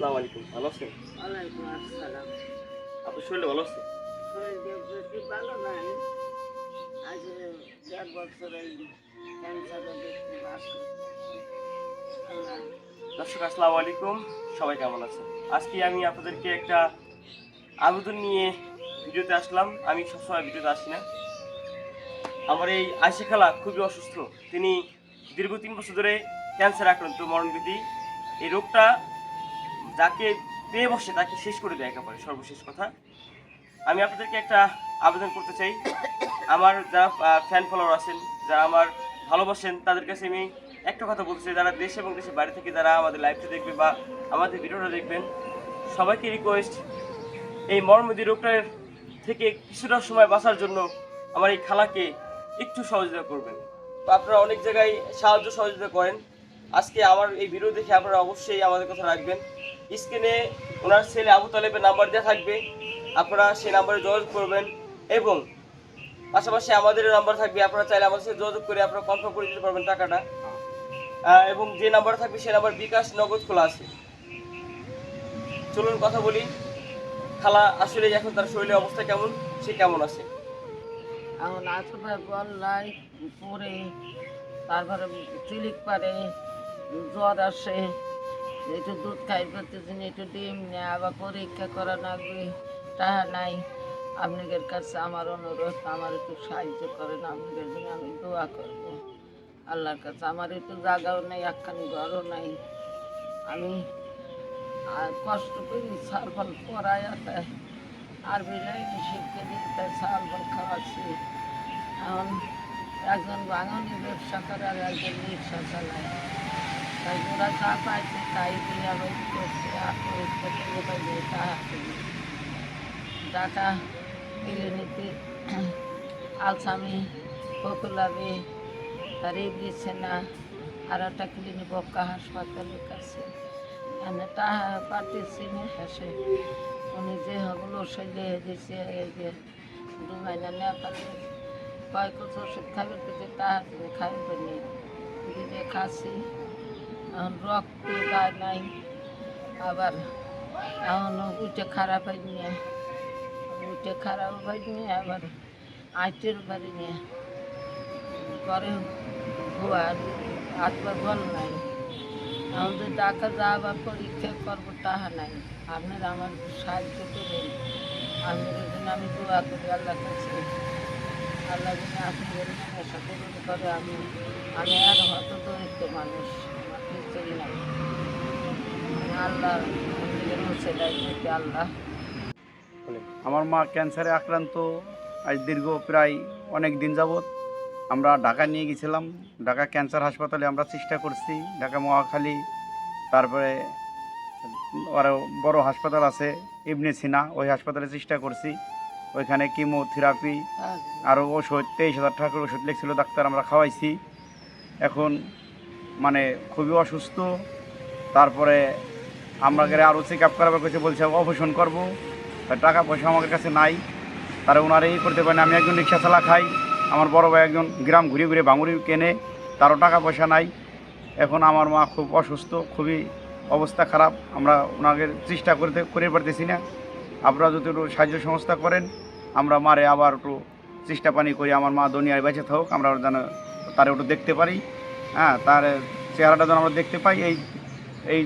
আসসালামু আলাইকুম ভালো আছেন? ওয়ালাইকুম আসসালাম। আপনার শরীরটা ভালো আছে ভালো নাই। আজ বছর এই দর্শক আসসালামু আলাইকুম সবাই কেমন আছেন? আজকে আমি আপনাদেরকে একটা আবেদন নিয়ে ভিডিওতে আসলাম। আমি সবসময় ভিডিওতে আসি না। আমার এই আয়সা খালা খুবই অসুস্থ। তিনি দীর্ঘ তিন বছর ধরে ক্যান্সার আক্রান্ত মরণবিধি এই রোগটা যাকে পেয়ে বসে তাকে শেষ করে দেয় একেবারে সর্বশেষ কথা। আমি আপনাদেরকে একটা আবেদন করতে চাই। আমার যারা ফ্যান ফলোয়ার আছেন, যারা আমার ভালোবাসেন, তাদের কাছে আমি একটা কথা বলতে চাই। যারা দেশ এবং দেশের বাইরে থেকে যারা আমাদের লাইভটা দেখবে বা আমাদের ভিডিওটা দেখবেন, সবাইকে রিকোয়েস্ট এই মর্মদি রোগটার থেকে কিছুটা সময় বাঁচার জন্য আমার এই খালাকে একটু সহযোগিতা করবেন। আপনারা অনেক জায়গায় সাহায্য সহযোগিতা করেন। আজকে আমার এই ভিডিও দেখে আপনারা অবশ্যই আমাদের কথা রাখবেন। স্ক্রিনে ওনার ছেলে আবু তালেবের নাম্বার দেওয়া থাকবে। আপনারা সেই নাম্বারে যোগাযোগ করবেন এবং পাশাপাশি আমাদের নাম্বার থাকবে। আপনারা চাইলে আমাদের সাথে যোগাযোগ করে আপনারা কনফার্ম করে দিতে পারবেন টাকাটা। এবং যে নাম্বার থাকবে সে নাম্বার বিকাশ নগদ খোলা আছে। চলুন কথা বলি। খালা, আসলে এখন তার শরীরের অবস্থা কেমন? সে কেমন আছে? এখন আসবে গল্লাই পরে তারপরে চিলিক পারে জ্বর আসে, একটু দুধ খাই করতেছেন একটু ডিম নেই, আবার পরীক্ষা করা লাগবে তাহা নাই। আপনাদের কাছে আমার অনুরোধ, আমার একটু সাহায্য করেন, আপনাদের জন্য আমি দোয়া করব। আল্লাহর কাছে আমার একটু জায়গাও নেই, একখানি ঘরও নাই। আমি আর কষ্ট করি সাল ফল পড়ায় আর বিলাই শিখতে দিতে সাল ফল খাওয়াচ্ছি। এখন একজন বাঙালি ব্যবসা করে আর একজন রিক্সা চালায়। তাই ওরা যা পাইছে তাই দিয়ে আবার করছে, আর আলসামি তার এই দিচ্ছে না আর একটা ক্লিনিক বক্কা হাসপাতালের কাছে। নিয়ে উনি যে হগুলো সেলে দিছে, এই যে দু মাইনা নেপালে কয় কত ওষুধ খাবে কিন্তু দিয়ে খাইবে নি খাসি। এখন রক্ত গায়ে নাই আবার এখন উঠে খারাপ হয়ে নিয়ে, উঠে খারাপ হয়ে নিয়ে, আবার আইটের বাড়ি নিয়ে। করে ভুয়া, হাত পা বল নাই। আমাদের ডাকা যাওয়া পরীক্ষা করব তাহা নাই। আপনারা আমার সাহায্য করেন। আপনাদের জন্য আমি দোয়া করি, আল্লাহ কাছে। আল্লাহ যেন আপনাদের পূরণ করে, আমি আমি আর হত দরিদ্র মানুষ। আমার মা ক্যান্সারে আক্রান্ত। আজ দীর্ঘ প্রায় অনেক দিন যাবৎ আমরা ঢাকা নিয়ে গেছিলাম। ঢাকা ক্যান্সার হাসপাতালে আমরা চেষ্টা করছি। ঢাকা মহাখালী, তারপরে আরও বড় হাসপাতাল আছে, ইবনে সিনা, ওই হাসপাতালে চেষ্টা করছি। ওইখানে কিমোথেরাপি আরও ওষুধ, তেইশ হাজার টাকার ওষুধ লিখছিল ডাক্তার আমরা খাওয়াইছি। এখন মানে খুবই অসুস্থ। তারপরে আমরা গেলে আরও চেক আপ করাবার কাছে বলছে, অপারেশন করব। টাকা পয়সা আমার কাছে নাই। তারা ওনারা এই করতে পারেন আমি একজন রিক্সা চালা খাই। আমার বড় ভাই একজন গ্রাম ঘুরে ঘুরে বাঙুরি কেনে। তারও টাকা পয়সা নাই। এখন আমার মা খুব অসুস্থ, খুবই অবস্থা খারাপ। আমরা ওনাকে চেষ্টা করতে, করে পারতেছি না। আপনারা যদি একটু সাহায্য সংস্থা করেন, আমরা মারে আবার একটু চেষ্টা পানি করি। আমার মা দুনিয়ায় বেঁচে থাকুক। আমরা যেন তার একটু দেখতে পারি। হ্যাঁ তার চেহারাটা যেন আমরা দেখতে পাই এই এই